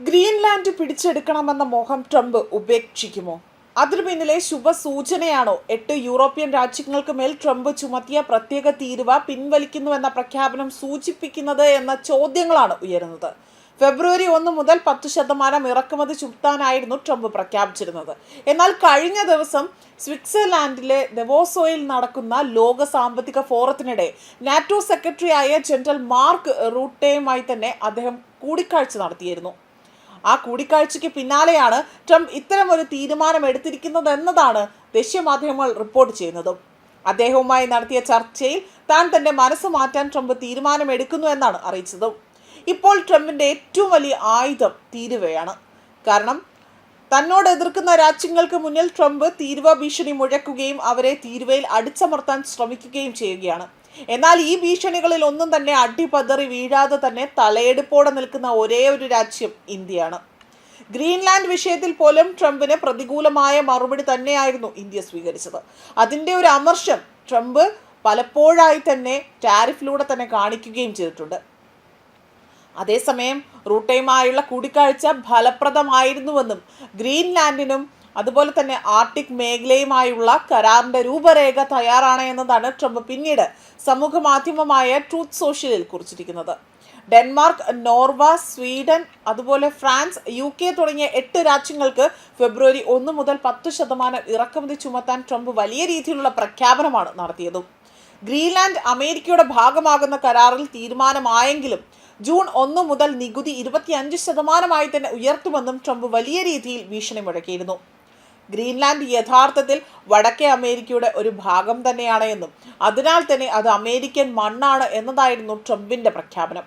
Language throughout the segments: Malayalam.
ഗ്രീൻലാൻഡ് പിടിച്ചെടുക്കണമെന്ന മോഹം ട്രംപ് ഉപേക്ഷിക്കുമോ? അതിനു പിന്നിലെ ശുഭസൂചനയാണോ? എട്ട് യൂറോപ്യൻ രാജ്യങ്ങൾക്ക് മേൽ ട്രംപ് ചുമത്തിയ പ്രത്യേക തീരുവ പിൻവലിക്കുന്നുവെന്ന പ്രഖ്യാപനം സൂചിപ്പിക്കുന്നത് എന്ന ചോദ്യങ്ങളാണ് ഉയരുന്നത്. ഫെബ്രുവരി ഒന്ന് മുതൽ പത്ത് ശതമാനം ഇറക്കുമതി ചുമത്താനായിരുന്നു ട്രംപ് പ്രഖ്യാപിച്ചിരുന്നത്. എന്നാൽ കഴിഞ്ഞ ദിവസം സ്വിറ്റ്സർലാൻഡിലെ ദവോസോയിൽ നടക്കുന്ന ലോക സാമ്പത്തിക ഫോറത്തിനിടെ നാറ്റോ സെക്രട്ടറിയായ ജനറൽ മാർക്ക് റൂട്ടേയുമായി തന്നെ അദ്ദേഹം കൂടിക്കാഴ്ച നടത്തിയിരുന്നു. ആ കൂടിക്കാഴ്ചയ്ക്ക് പിന്നാലെയാണ് ട്രംപ് ഇത്തരം ഒരു തീരുമാനം എടുത്തിരിക്കുന്നത് എന്നതാണ് ദേശീയ മാധ്യമങ്ങൾ റിപ്പോർട്ട് ചെയ്യുന്നതും. അദ്ദേഹവുമായി നടത്തിയ ചർച്ചയിൽ താൻ തന്റെ മനസ്സ് മാറ്റാൻ ട്രംപ് തീരുമാനമെടുക്കുന്നു എന്നാണ് അറിയിച്ചതും. ഇപ്പോൾ ട്രംപിന്റെ ഏറ്റവും വലിയ ആയുധം തീരുവയാണ്. കാരണം തന്നോട് എതിർക്കുന്ന രാജ്യങ്ങൾക്ക് മുന്നിൽ ട്രംപ് തീരുവ ഭീഷണി മുഴക്കുകയും അവരെ തീരുവയിൽ അടിച്ചമർത്താൻ ശ്രമിക്കുകയും ചെയ്യുകയാണ്. എന്നാൽ ഈ ഭീഷണികളിൽ ഒന്നും തന്നെ അടിപതറി വീഴാതെ തന്നെ തലയെടുപ്പോടെ നിൽക്കുന്ന ഒരേ ഒരു രാജ്യം ഇന്ത്യയാണ്. ഗ്രീൻലാൻഡ് വിഷയത്തിൽ പോലും ട്രംപിന് പ്രതികൂലമായ മറുപടി തന്നെയായിരുന്നു ഇന്ത്യ സ്വീകരിച്ചത്. അതിന്റെ ഒരു അമർഷം ട്രംപ് പലപ്പോഴായി തന്നെ ടാരിഫിലൂടെ തന്നെ കാണിക്കുകയും ചെയ്തിട്ടുണ്ട്. അതേസമയം റൂട്ടയുമായുള്ള കൂടിക്കാഴ്ച ഫലപ്രദമായിരുന്നുവെന്നും ഗ്രീൻലാൻഡിനും അതുപോലെ തന്നെ ആർട്ടിക് മേഖലയുമായുള്ള കരാറിന്റെ രൂപരേഖ തയ്യാറാണ് എന്നതാണ് ട്രംപ് പിന്നീട് സമൂഹ മാധ്യമമായ ട്രൂത്ത് സോഷ്യലിൽ കുറിച്ചിരിക്കുന്നത്. ഡെൻമാർക്ക് നോർവ സ്വീഡൻ അതുപോലെ ഫ്രാൻസ് യു കെ തുടങ്ങിയ എട്ട് രാജ്യങ്ങൾക്ക് ഫെബ്രുവരി ഒന്ന് മുതൽ പത്ത് ശതമാനം ഇറക്കുമതി ചുമത്താൻ ട്രംപ് വലിയ രീതിയിലുള്ള പ്രഖ്യാപനമാണ് നടത്തിയതും. ഗ്രീൻലാൻഡ് അമേരിക്കയുടെ ഭാഗമാകുന്ന കരാറിൽ തീരുമാനമായെങ്കിലും ജൂൺ ഒന്ന് മുതൽ നികുതി ഇരുപത്തിയഞ്ച് ശതമാനമായി തന്നെ ഉയർത്തുമെന്നും ട്രംപ് വലിയ രീതിയിൽ ഭീഷണി മുഴക്കിയിരുന്നു. ഗ്രീൻലാൻഡ് യഥാർത്ഥത്തിൽ വടക്കേ അമേരിക്കയുടെ ഒരു ഭാഗം തന്നെയാണ് എന്നും. അതിനാൽ തന്നെ അത് അമേരിക്കൻ മണ്ണാണ് എന്നതായിരുന്നു ട്രംപിന്റെ പ്രഖ്യാപനം.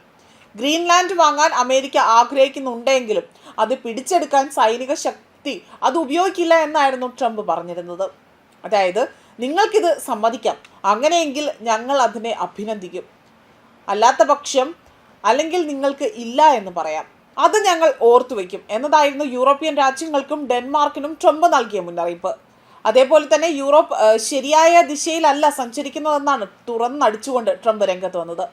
ഗ്രീൻലാൻഡ് വാങ്ങാൻ അമേരിക്ക ആഗ്രഹിക്കുന്നുണ്ടെങ്കിലും അത് പിടിച്ചെടുക്കാൻ സൈനിക ശക്തി അത് ഉപയോഗിക്കില്ല എന്നായിരുന്നു ട്രംപ് പറഞ്ഞിരുന്നത്. അതായത് നിങ്ങൾക്കിത് സമ്മതിക്കാം. അങ്ങനെയെങ്കിൽ ഞങ്ങൾ അതിനെ അഭിനന്ദിക്കും. അല്ലാത്ത പക്ഷം അല്ലെങ്കിൽ നിങ്ങൾക്ക് ഇല്ല എന്ന് പറയാം. അത് ഞങ്ങൾ ഓർത്തു വയ്ക്കും. എന്നതായിരുന്നു യൂറോപ്യൻ രാജ്യങ്ങൾക്കും ഡെൻമാർക്കിനും ട്രംപ് നൽകിയ മുന്നറിയിപ്പ്. അതേപോലെ തന്നെ യൂറോപ്പ് ശരിയായ ദിശയിലല്ല സഞ്ചരിക്കുന്നതെന്നാണ് തുറന്നടിച്ചുകൊണ്ട് ട്രംപ് രംഗത്ത് വന്നത്.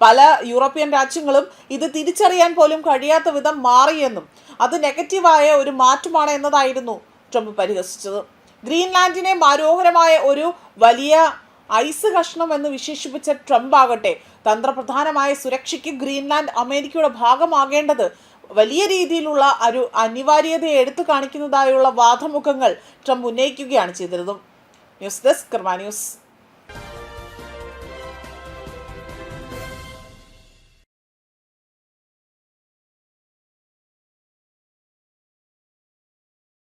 പല യൂറോപ്യൻ രാജ്യങ്ങളും ഇത് തിരിച്ചറിയാൻ പോലും കഴിയാത്ത വിധം മാറിയെന്നും അത് നെഗറ്റീവായ ഒരു മാറ്റമാണ് എന്നതായിരുന്നു ട്രംപ് പരിഹസിച്ചത്. ഗ്രീൻലാൻഡിനെ മനോഹരമായ ഒരു വലിയ ഐസ് കഷ്ണം എന്ന് വിശേഷിപ്പിച്ച ട്രംപ് ആകട്ടെ തന്ത്രപ്രധാനമായ സുരക്ഷയ്ക്ക് ഗ്രീൻലാൻഡ് അമേരിക്കയുടെ ഭാഗമാകേണ്ടത് വലിയ രീതിയിലുള്ള ഒരു അനിവാര്യതയെ എടുത്തു കാണിക്കുന്നതായുള്ള വാദമുഖങ്ങൾ ട്രംപ് ഉന്നയിക്കുകയാണ് ചെയ്തിരുന്നത്. News desk Karma News.